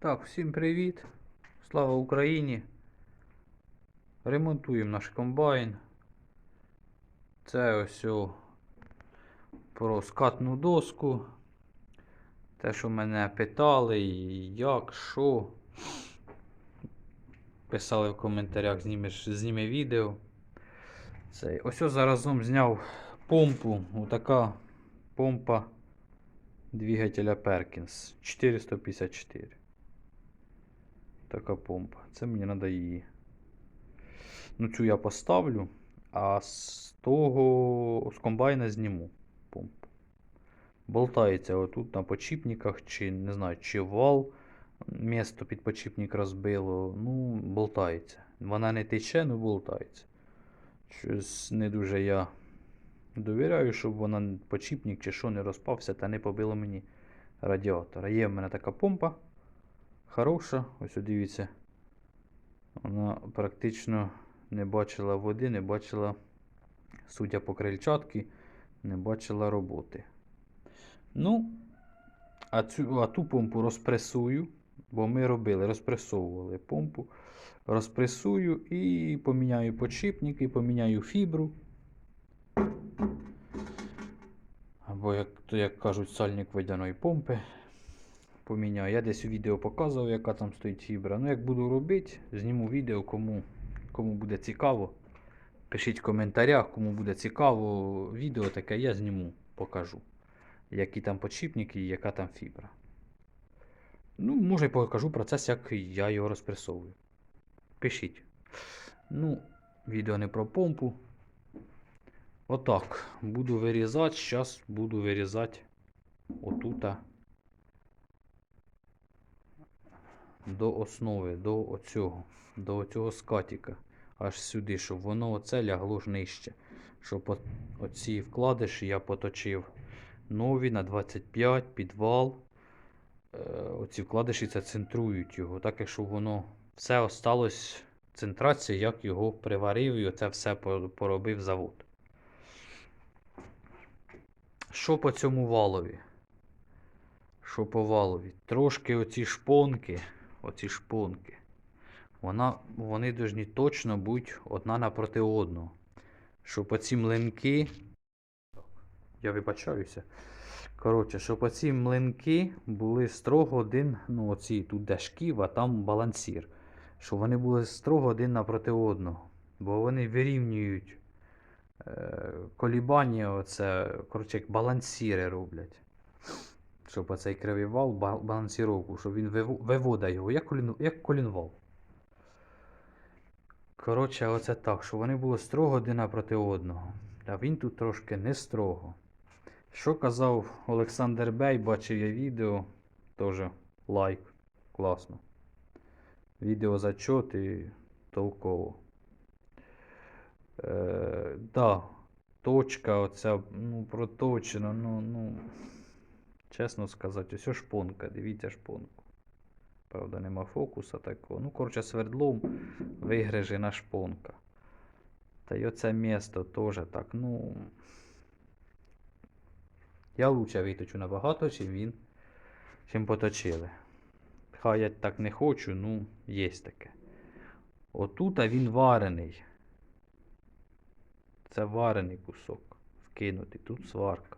Так, всім привіт. Слава Україні. Ремонтуємо наш комбайн. Це ось про скатну доску. Те, що мене питали, як, що. Писали в коментарях, знімеш, зніми відео. Це, ось заразом зняв помпу. Отака помпа двигателя Perkins 454. Така помпа. Це мені треба її. Ну, цю я поставлю, а з того з комбайна зніму помпу. Болтається отут на почіпниках, чи не знаю, чи вал. Місто під почіпник розбило. Ну, болтається. Вона не тече, ну болтається. Щось не дуже я довіряю, щоб вона почіпник чи що не розпався та не побило мені радіатора. Є в мене така помпа. Хороша, ось дивіться. Вона практично не бачила води, не бачила, судя по крильчатки, не бачила роботи. Ну, а, цю, а ту помпу розпресую, бо ми робили, розпресовували помпу. Розпресую і поміняю подшипники, поміняю фібру. Або, як, як кажуть, сальник водяної помпи. Поміняю. Я десь у відео показував, яка там стоїть фібра. Ну, як буду робити, зніму відео, кому, кому буде цікаво. Пишіть в коментарях, кому буде цікаво відео таке, я зніму, покажу. Які там подшипники і яка там фібра. Ну, може і покажу процес, як я його розпресовую. Пишіть. Ну, відео не про помпу. Отак. Буду вирізати. Зараз буду вирізати отута до основи, до оцього, до оцього скатіка. Аж сюди, щоб воно оце лягло ж нижче. Щоб оці вкладиші я поточив нові на 25 підвал. Е, Оці вкладиші це центрують його, так якщо воно все осталось центрація, як його приварив і оце все поробив завод. Що по цьому валові? Що по валові? Трошки оці шпонки, оці шпонки, вона, вони повинні точно бути одна напроти одного. Щоб оці млинки. Я вибачаюся. Коротше, щоб оці млинки були строго один, ну оці тут де шків, а там балансір. Щоб вони були строго один напроти одного. Бо вони вирівнюють е, колібання, оце, коротше, як балансіри роблять. Щоб оцей кривий вал, балансіровку, щоб він виво- виводить його, як, колін, як колінвал. Коротше, оце так, щоб вони були строго один напроти одного. А він тут трошки не строго. Що казав Олександр Бей, бачив я відео, теж лайк, класно. Відео зачот і толково. Е, да, точка оця, ну, проточена, ну, ну, чесно сказати, ось шпонка, дивіться шпонку. Правда, нема фокуса такого. Ну, коротше, свердлом вигрижена шпонка. Та й оце місто теж так, ну. Я лучше виточу набагато, чим він, чим поточили. Хай я так не хочу, ну, є таке. Отут він варений. Це варений кусок. Вкинутий. Тут сварка.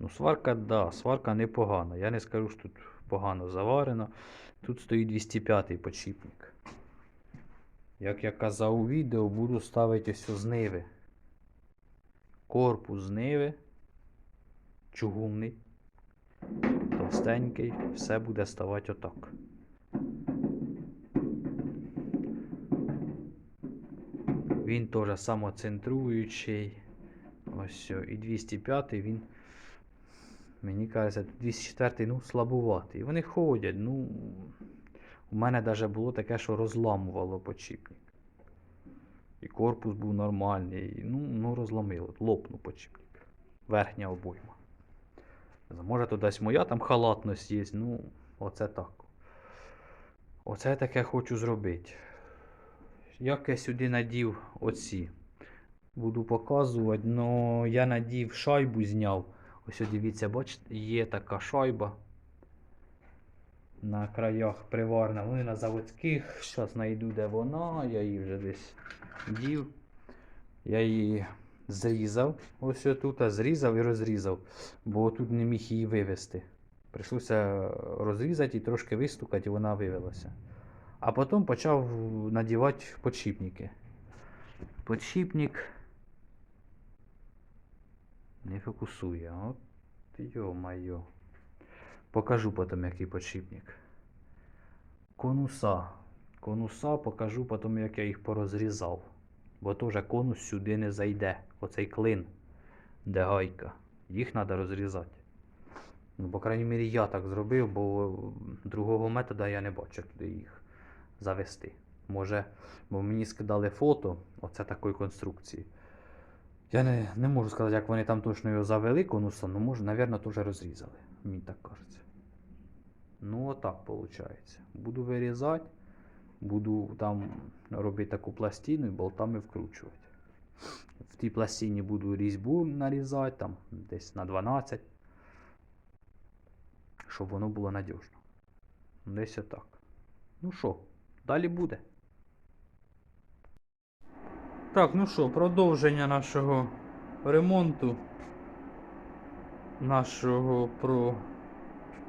Ну, сварка, да, сварка непогана. Я не скажу, що тут погано заварено. Тут стоїть 205 почіпник. Як я казав у відео, буду ставити ось з ниви. Корпус з ниви. Чугунний. Товстенький. Все буде ставати отак. Він теж самоцентруючий. Ось все. І 205 він. Мені кажеться, 204 ну, слабуватий. Вони ходять, ну. У мене навіть було таке, що розламувало почіпник. І корпус був нормальний. Ну, ну розламило. Лопнув почіпник. Верхня обойма. Може, то десь моя там халатність є. Ну, оце так. Оце таке хочу зробити. Як я сюди надів оці. Буду показувати, но я надів шайбу зняв. Ось дивіться, бачите, є така шайба. на краях приварна. Вони на заводських. Зараз знайду, де вона. Я її вже десь дів. Я її зрізав. Ось тут, зрізав і розрізав, бо тут не міг її вивести. Прийшлося розрізати і трошки вистукати, і вона вивелася. А потім почав надівати подшипники. Подшипник не фокусує. От йо-майо. Покажу потім, який подшипник. Конуса. Конуса покажу потім, як я їх порозрізав. Бо теж конус сюди не зайде. Оцей клин, де гайка. Їх треба розрізати. Ну, по крайній мірі, я так зробив, бо другого методу я не бачу туди їх завести. Може, бо мені скидали фото оце такої конструкції. Я не, не можу сказати, як вони там точно його завели конуса, ну може, напевно, теж розрізали. Мені так кажеться. Ну, отак виходить. Буду вирізати, буду там робити таку пластину і болтами вкручувати. В тій пластині буду різьбу нарізати, там десь на 12, щоб воно було надіжно. Десь отак. Ну що, далі буде. Так, ну що, продовження нашого ремонту. Нашого про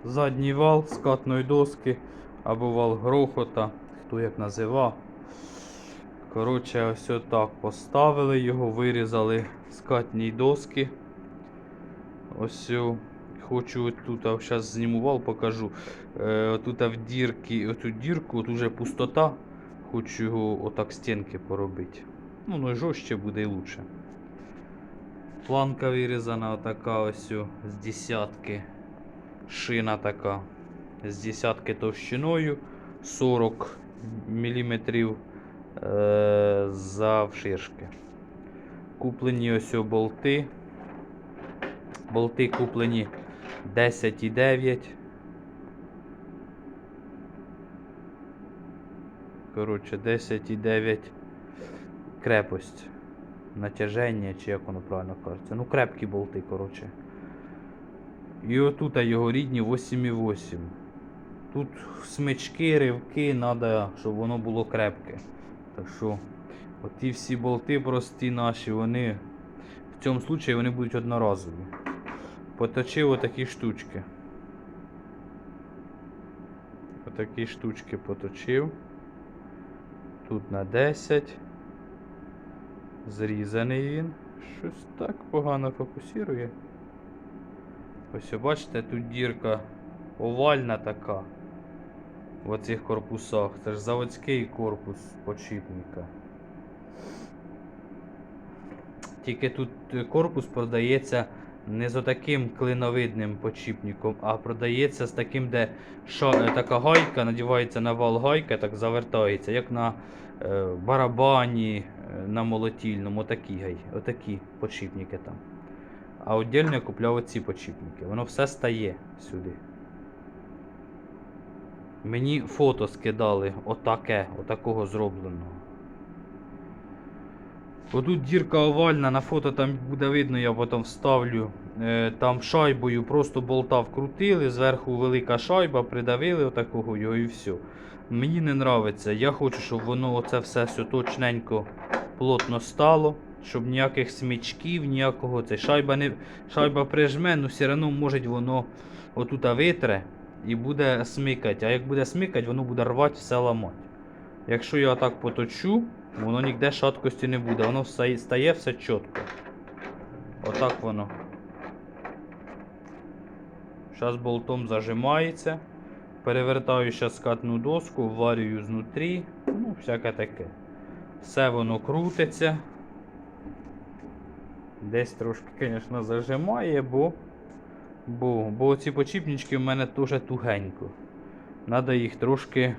задній вал скатної доски або вал грохота, хто як називав. Коротше, ось отак поставили його, вирізали скатні доски. Ось хочу тут, а зараз зніму вал, покажу. Е, тут в дірки, оту дірку, тут вже пустота. Хочу його отак стінки поробити. Ну, ну жорстче буде і лучше. Планка вирізана отака ось з десятки. Шина така з десятки товщиною 40 мм е, завширшки. Куплені ось болти. Болти куплені 10,9. Коротше, 10,9 крепость. Натяження, чи як воно правильно кажеться. Ну, крепкі болти, коротше. І отут його рідні 8,8. Тут смички, ривки, треба, щоб воно було крепке. Так що, оті всі болти прості наші, вони в цьому случаї вони будуть одноразові. Поточив отакі штучки. Отакі штучки поточив. Тут на 10. Зрізаний він. Щось так погано фокусує. Ось бачите, тут дірка овальна така. В оцих корпусах. Це ж заводський корпус подшипника. Тільки тут е, корпус продається не з отаким клиновидним подшипником, а продається з таким, де ша, е, така гайка надівається на вал гайка, так завертається, як на е, барабані, на молотільному, отакі, гай, отакі подшипники там. А віддільно я купляв оці подшипники. Воно все стає сюди. Мені фото скидали отаке, отакого зробленого. Отут дірка овальна, на фото там буде видно, я потім вставлю. Е, там шайбою просто болта вкрутили, зверху велика шайба, придавили отакого його і все. Мені не подобається. Я хочу, щоб воно оце все, все точненько плотно стало, щоб ніяких смічків, ніякого це. Шайба не шайба прижме, ну все одно може воно отут витре і буде смикати. А як буде смикати, воно буде рвати, все ламати. Якщо я так поточу, воно ніде шаткості не буде, воно все, стає все чітко. Отак воно. Зараз болтом зажимається. Перевертаю зараз скатну доску, варюю знутрі, ну, всяке таке. Все воно крутиться. Десь трошки, звісно, зажимає, бо, бо, бо ці почіпнички в мене теж тугенько. Надо їх трошки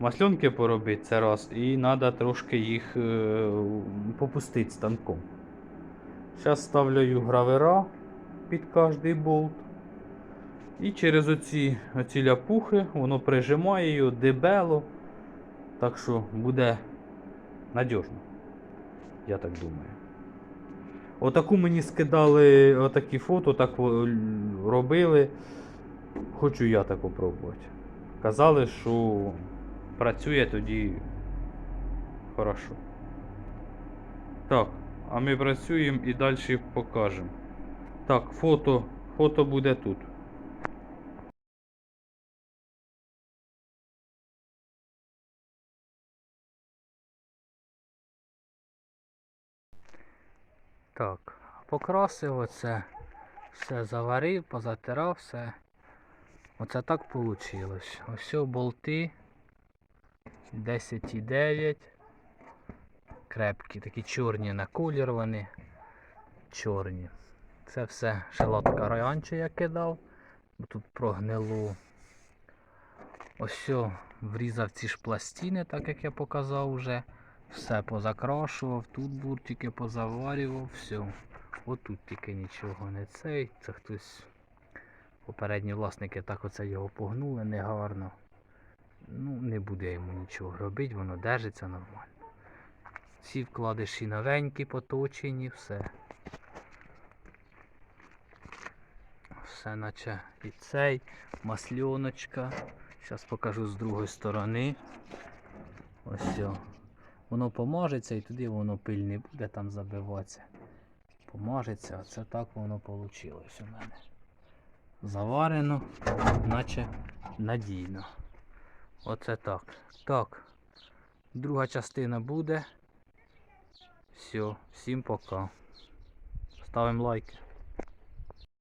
масльонки поробити це раз, і треба трошки їх е, попустити станком. Зараз ставлю гравера під кожний болт. І через оці, оці ляпухи воно прижимає його дебело. Так що буде надіжно. Я так думаю. Отаку мені скидали отакі фото, так робили. Хочу я так попробувати. Казали, що працює тоді хорошо. Так, а ми працюємо і далі покажемо. Так, фото, фото буде тут. Так, покрасив оце, все заварив, позатирав все. Оце так вийшло. Ось болти 10,9. Крепкі, такі чорні на колір вони. Чорні. Це все шалатка раніше я кидав. Тут прогнило. Ось врізав ці ж пластини, так як я показав вже. Все позакрашував, тут буртики позаварював, все. Отут тільки нічого не цей. Це хтось. Попередні власники так оце його погнули негарно. Ну, не буде йому нічого робити, воно держиться нормально. Ці вкладиші новенькі, поточені, все. Все наче і цей, масльоночка. Зараз покажу з другої сторони. Ось. все. Воно помажеться і туди воно пиль не буде там забиватися. Помажеться, оце так воно вийшло у мене. Заварено, наче надійно. Оце так. Так. Друга частина буде. Все, всім пока. Ставимо лайки.